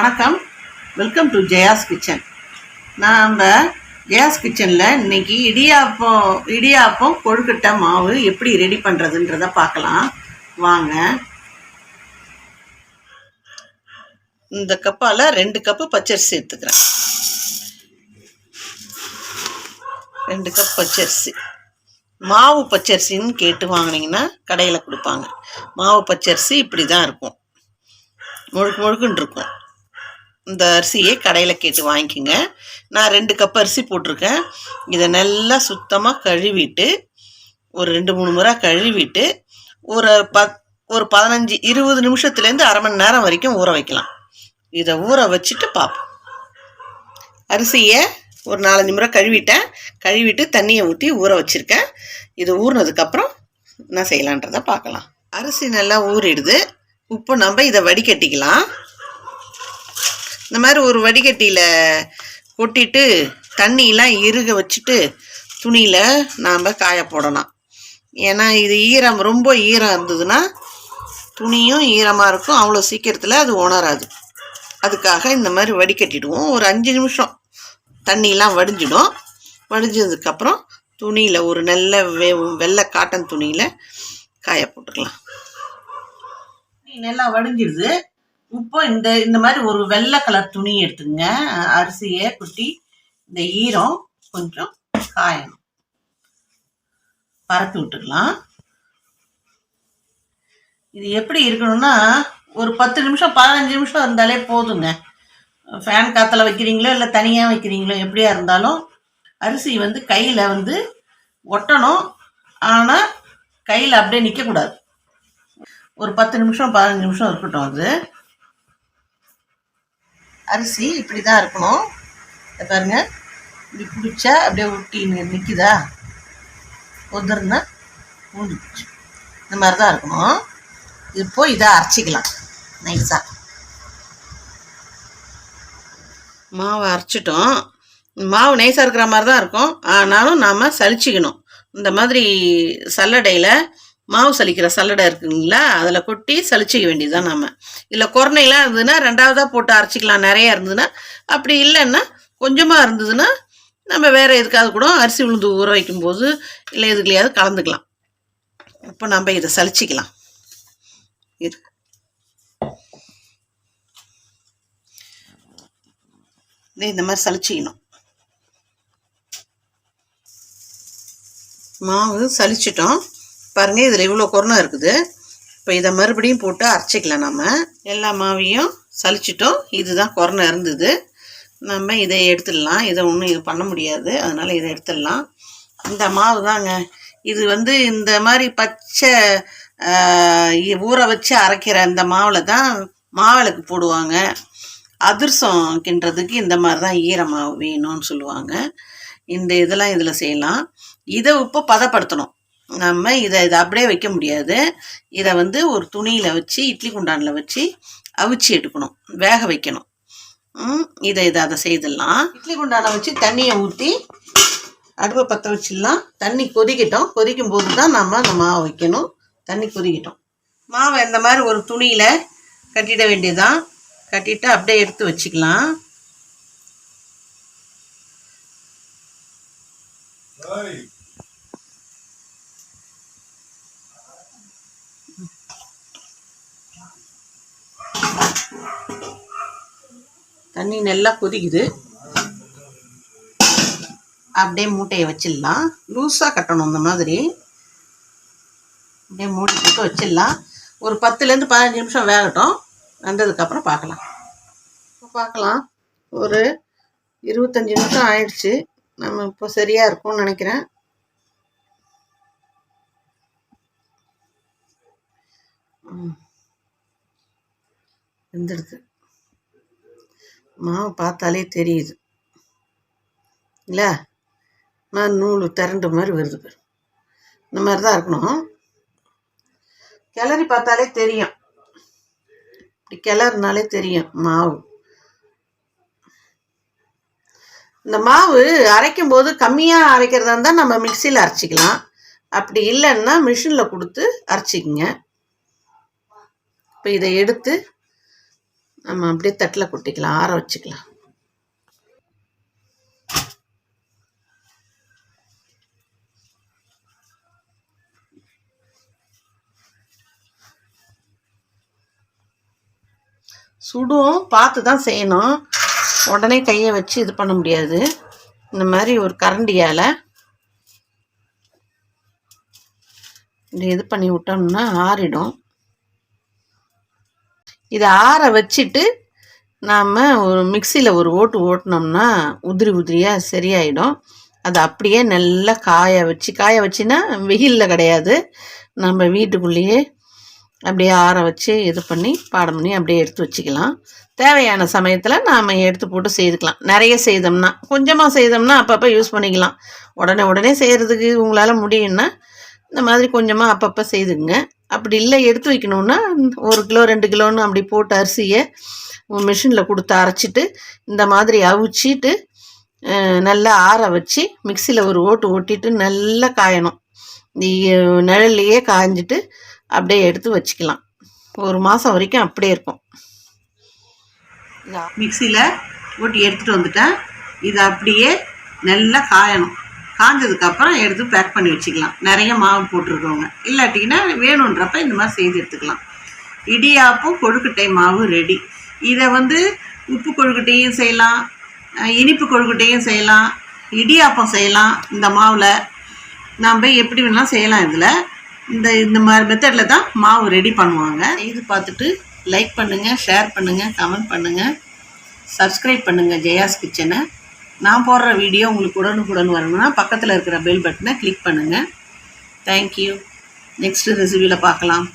வணக்கம். Welcome to Jaya's kitchen நாம் ஜெயாஸ் கிச்சனில் இன்னைக்கு இடியாப்பம் இடியாப்பம் கொழுக்கட்டை மாவு எப்படி ரெடி பண்ணுறதுன்றத பார்க்கலாம். வாங்க. இந்த கப்பால் ரெண்டு கப்பு பச்சரிசி எடுத்துக்கிறேன் ரெண்டு கப் பச்சரிசி. மாவு பச்சரிசின்னு கேட்டு வாங்கினீங்கன்னா கடையில் கொடுப்பாங்க. மாவு பச்சரிசி இப்படி தான் இருக்கும். முழுக்கு முழுக்குன்னு இருக்கும். இந்த அரிசியை கடையில் கேட்டு வாங்கிக்கோங்க. நான் ரெண்டு கப் அரிசி போட்டிருக்கேன். இதை நல்லா சுத்தமாக கழுவிட்டு ஒரு ரெண்டு மூணு முறை கழுவிட்டு ஒரு பத் ஒரு பதினஞ்சு இருபது நிமிஷத்துலேருந்து அரை மணி நேரம் வரைக்கும் ஊற வைக்கலாம். இதை ஊற வச்சுட்டு பார்ப்போம். அரிசியை ஒரு நாலஞ்சு முறை கழுவிட்டேன். கழுவிட்டு தண்ணியை ஊற்றி ஊற வச்சுருக்கேன். இது ஊறினதுக்கப்புறம் என்ன செய்யலான்றதை பார்க்கலாம். அரிசி நல்லா ஊறிடுது. இப்போ நம்ம இதை வடிகட்டிக்கலாம். இந்த மாதிரி ஒரு வடிகட்டியில் கொட்டிட்டு தண்ணியெலாம் இறுக வச்சுட்டு துணியில் நாம் காய போடலாம். ஏன்னா இது ஈரம் ரொம்ப ஈரம் இருந்ததுன்னா துணியும் ஈரமாக இருக்கும். அவ்வளோ சீக்கிரத்தில் அது உணராது. அதுக்காக இந்த மாதிரி வடிகட்டிடுவோம். ஒரு அஞ்சு நிமிஷம் தண்ணியெலாம் வடிஞ்சிடும். வடிஞ்சதுக்கப்புறம் துணியில் ஒரு நல்ல வெ வெள்ளை காட்டன் துணியில் காய போட்டுக்கலாம். நல்லா வடிஞ்சிடுது இப்போ இந்த இந்த மாதிரி ஒரு வெள்ளை கலர் துணி எடுத்துங்க. அரிசியை குட்டி இந்த ஈரம் கொஞ்சம் காயணும். பரப்பி விட்டுக்கலாம். இது எப்படி இருக்கணும்னா ஒரு பத்து நிமிஷம் பதினஞ்சு நிமிஷம் இருந்தாலே போதுங்க. ஃபேன் காற்றுல வைக்கிறீங்களோ இல்லை தனியாக வைக்கிறீங்களோ எப்படியா இருந்தாலும் அரிசி வந்து கையில் வந்து ஒட்டணும். ஆனால் கையில் அப்படியே நிற்கக்கூடாது ஒரு பத்து நிமிஷம் பதினஞ்சு நிமிஷம் இருக்கட்டும் அது. அரிசி இப்படி தான் இருக்கணும். இதை பாருங்கள் இப்படி பிடிச்சா அப்படியே ஒட்டி நிற்குதா உதிர்னா ஊந்துச்சு இந்த மாதிரி தான் இருக்கணும் இப்போ இதை அரைச்சிக்கலாம். நைஸாக மாவை அரைச்சிட்டோம். மாவு நைஸாக இருக்கிற மாதிரி தான் இருக்கும். ஆனாலும் நாம் சலிச்சிக்கணும் இந்த மாதிரி சல்லடையில் மாவு சலிக்கிற சல்லடை இருக்குங்களா? அதில் கொட்டி சலிச்சிக்க வேண்டியதுதான் நாம். இல்லை குரணையெல்லாம் இருந்ததுன்னா ரெண்டாவதாக போட்டு அரைச்சிக்கலாம். நிறையா இருந்ததுன்னா அப்படி இல்லைன்னா கொஞ்சமாக இருந்ததுன்னா நம்ம வேறு எதுக்காவது கூட அரிசி உளுந்து ஊற வைக்கும்போது இல்லை எதுக்குலையாவது கலந்துக்கலாம். இப்போ நம்ம இதை சலிச்சிக்கலாம் இது இந்த மாதிரி சலிச்சிக்கணும் மாவு சலிச்சிட்டோம் பாருங்கள் இதில் இவ்வளோ குரணம் இருக்குது. இப்போ இதை மறுபடியும் போட்டு அரைச்சிக்கலாம் நம்ம எல்லா மாவையும் சலிச்சிட்டோம் இதுதான் குரணம் இருந்தது. நம்ம இதை எடுத்துடலாம். இதை ஒன்றும் இது பண்ண முடியாது. அதனால் இதை எடுத்துடலாம். இந்த மாவு தாங்க. இது வந்து இந்த மாதிரி பச்சை ஊற வச்சு அரைக்கிற இந்த மாவில் தான் மாவிளக்கு போடுவாங்க. அதிர்சம் கிண்டுறதுக்கு இந்த மாதிரி தான் ஈரமாவு வேணும்னு சொல்லுவாங்க. இந்த இதெல்லாம் இதில் செய்யலாம். இதை இப்போ பதப்படுத்தணும். நம்ம இதை இதை அப்படியே வைக்க முடியாது. இதை வந்து ஒரு துணியில் வச்சு இட்லி குண்டானில் வச்சு அவிச்சு எடுக்கணும். வேக வைக்கணும். இதை இதை அதை செய்திடலாம். இட்லி குண்டானை வச்சு தண்ணியை ஊற்றி அடுப்பை பற்ற வச்சிடலாம். தண்ணி கொதிக்கட்டும். கொதிக்கும் போது தான் நம்ம அந்த மாவை வைக்கணும். தண்ணி கொதிக்கிட்டோம். மாவை இந்த மாதிரி ஒரு துணியில் கட்டிட வேண்டியதுதான். கட்டிட்டு அப்படியே எடுத்து வச்சுக்கலாம். தண்ணி நல்லா கொதிக்குது. அப்படியே மூட்டையை வச்சிடலாம். லூஸாக கட்டணும் இந்த மாதிரி. அப்படியே மூடி போட்டு வச்சிடலாம். ஒரு பத்துலேருந்து பதினஞ்சு நிமிஷம் வேகட்டும். வந்ததுக்கப்புறம் பார்க்கலாம். இப்போ பார்க்கலாம். ஒரு இருபத்தஞ்சி நிமிஷம் ஆயிடுச்சு. நம்ம இப்போ சரியாக இருக்கும்னு நினைக்கிறேன். ம். வெந்துடுது மாவு பார்த்தாலே தெரியுது. இல்லை? நான் நூல் திரண்டு மாதிரி வருது இந்த மாதிரி தான் இருக்கணும். கிளறி பார்த்தாலே தெரியும். இப்படி கிளறுனாலே தெரியும் மாவு. இந்த மாவு அரைக்கும் போது கம்மியாக அரைக்கிறதா இருந்தால் நம்ம மிக்சியில் அரைச்சிக்கலாம். அப்படி இல்லைன்னா மிஷினில் கொடுத்து அரைச்சிக்கிங்க. இப்போ இதை எடுத்து நம்ம அப்படியே தட்டில் கொட்டிக்கலாம் ஆற வச்சுக்கலாம். சுடும் பார்த்து தான் செய்யணும். உடனே கையை வச்சு இது பண்ண முடியாது. இந்த மாதிரி ஒரு கரண்டியால் இப்படி இது பண்ணி விட்டோம்னா ஆறிடும். இதை ஆற வச்சுட்டு நாம் ஒரு மிக்சியில் ஒரு ஓட்டு ஓட்டினோம்னா உதிரி உதிரியாக சரியாயிடும். அது அப்படியே நல்லா காய வச்சு காய வச்சுன்னா வெயிலில் கிடையாது. நம்ம வீட்டுக்குள்ளேயே அப்படியே ஆற வச்சு இது பண்ணி பாடம் பண்ணி அப்படியே எடுத்து வச்சுக்கலாம். தேவையான சமயத்தில் நாம் எடுத்து போட்டு செய்துக்கலாம். நிறைய செய்தோம்னா கொஞ்சமாக செய்தோம்னா அப்பப்போ யூஸ் பண்ணிக்கலாம். உடனே உடனே செய்கிறதுக்கு உங்களால் முடியும்னா இந்த மாதிரி கொஞ்சமாக அப்பப்போ செய்துங்க அப்படி இல்லை எடுத்து வைக்கணுன்னா ஒரு கிலோ ரெண்டு கிலோன்னு அப்படி போட்டு அரிசியை மிஷினில் கொடுத்து அரைச்சிட்டு இந்த மாதிரி அவிச்சிட்டு நல்லா ஆற வச்சு மிக்சியில் ஒரு ஓட்டு ஓட்டிட்டு நல்லா காயணும். நிழல்லையே காய்ஞ்சிட்டு அப்படியே எடுத்து வச்சுக்கலாம். ஒரு மாதம் வரைக்கும் அப்படியே இருக்கும். மிக்சியில் ஓட்டி எடுத்துகிட்டு வந்துட்டேன். இது அப்படியே நல்லா காயணும். காஞ்சதுக்கப்புறம் எடுத்து பேக் பண்ணி வச்சுக்கலாம். நிறைய மாவு போட்டிருக்கவங்க. இல்லாட்டிங்கன்னா வேணுன்றப்ப இந்த மாதிரி செய்து எடுத்துக்கலாம். இடியாப்பம் கொழுக்கட்டை மாவு ரெடி இதை வந்து உப்பு கொழுக்கட்டையும் செய்யலாம். இனிப்பு கொழுக்கட்டையும் செய்யலாம். இடியாப்பம் செய்யலாம். இந்த மாவில் நாம் எப்படி வேணாலும் செய்யலாம் இதில். இந்த இந்த மாதிரி மெத்தடில் தான் மாவு ரெடி பண்ணுவாங்க. இது பார்த்துட்டு லைக் பண்ணுங்கள் ஷேர் பண்ணுங்கள் கமெண்ட் பண்ணுங்கள் சப்ஸ்கிரைப் பண்ணுங்கள் ஜெயாஸ் கிச்சனை. நான் போடுற வீடியோ உங்களுக்கு உடனுக்குடன் வரணும்னா பக்கத்தில் இருக்கிற பெல் பட்டனை கிளிக் பண்ணுங்கள் தேங்க்யூ நெக்ஸ்ட் ரெசிபியில் பார்க்கலாம்.